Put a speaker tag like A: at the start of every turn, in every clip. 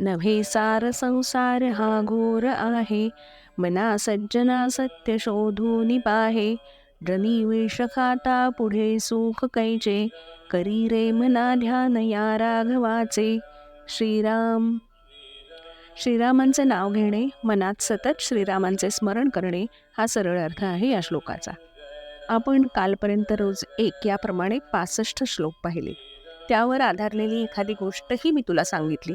A: नव्हे सार संसार हा घोर आहे. मना सज्जना सत्य शोधून पाहे. जनी विष खाता पुढे सुख कैचे. करी रे मना ध्यान या राघवाचे. श्रीराम. श्रीरामांचे नाव घेणे मनात सतत श्रीरामांचे स्मरण करणे हा सरळ अर्थ आहे या श्लोकाचा. आपण कालपर्यंत रोज एक याप्रमाणे पासष्ट श्लोक पाहिले. त्यावर आधारलेली एखादी गोष्टही मी तुला सांगितली.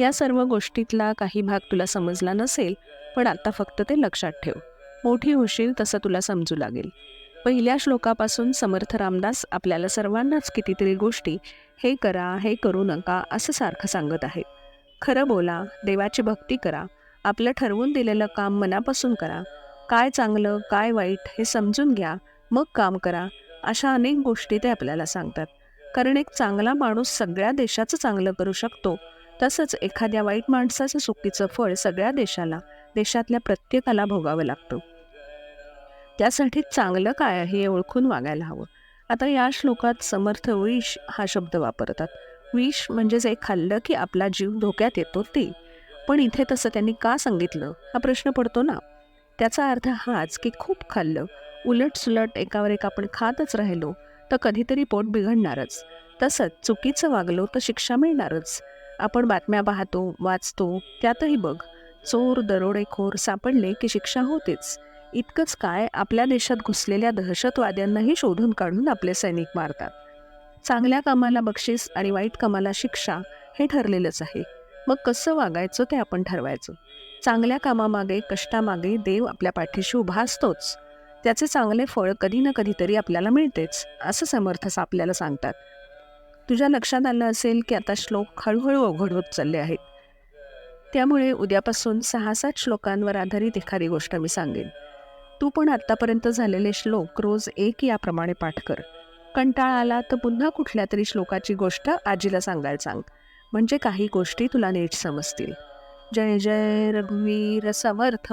A: या सर्व गोष्टीतला काही भाग तुला समजला नसेल पण आता फक्त ते लक्षात ठेव. मोठी होशील तसं तुला समजू लागेल. पहिल्या श्लोकापासून समर्थ रामदास आपल्याला सर्वांनाच कितीतरी गोष्टी हे करा हे करू नका असं सारखं सांगत आहेत खरं बोला देवाची भक्ती करा आपलं ठरवून दिलेलं काम मनापासून करा. काय चांगलं काय वाईट हे समजून घ्या मग काम करा अशा अनेक गोष्टी ते आपल्याला सांगतात. कारण एक चांगला माणूस सगळ्या देशाचं चांगलं करू शकतो तसंच एखाद्या वाईट माणसाचं चुकीचं फळ सगळ्या देशाला देशातल्या प्रत्येकाला भोगावं लागतं. त्यासाठी चांगलं काय आहे हे ओळखून वागायला हवं. आता या श्लोकात समर्थ विष हा शब्द वापरतात. विष म्हणजे जे खाल्लं की आपला जीव धोक्यात येतो ते. पण इथे तसं त्यांनी का सांगितलं? हा प्रश्न पडतो ना. त्याचा अर्थ हाच की खूप खाल्लं उलट सुलट एकावर एक आपण खातच राहिलो तर कधीतरी पोट बिघडणारच. तसंच चुकीचं वागलो तर शिक्षा मिळणारच. आपण बातम्या पाहतो वाचतो त्यातही बघ. चोर दरोडेखोर सापडले की शिक्षा होतेच. इतकंच काय आपल्या देशात घुसलेल्या दहशतवाद्यांनाही शोधून काढून आपले सैनिक मारतात. चांगल्या कामाला बक्षीस आणि वाईट कामाला शिक्षा हे ठरलेलंच आहे. मग कसं वागायचं ते आपण ठरवायचं? चांगल्या कामामागे कष्टामागे देव आपल्या पाठीशी उभा असतोच. त्याचे चांगले फळ कधी ना कधीतरी आपल्याला मिळतेच असं समर्थस आपल्याला सांगतात. तुझ्या लक्षात आलं असेल की आता श्लोक हळूहळू अवघड होत चालले आहेत. त्यामुळे उद्यापासून सहा सात श्लोकांवर आधारित एखादी गोष्ट मी सांगेन. तू पण आत्तापर्यंत झालेले श्लोक रोज एक याप्रमाणे पाठ कर. कंटाळा आला तर पुन्हा कुठल्या तरी श्लोकाची गोष्ट आजीला सांगायला सांग. म्हणजे काही गोष्टी तुला नीट समजतील. जय जय रघुवीर समर्थ.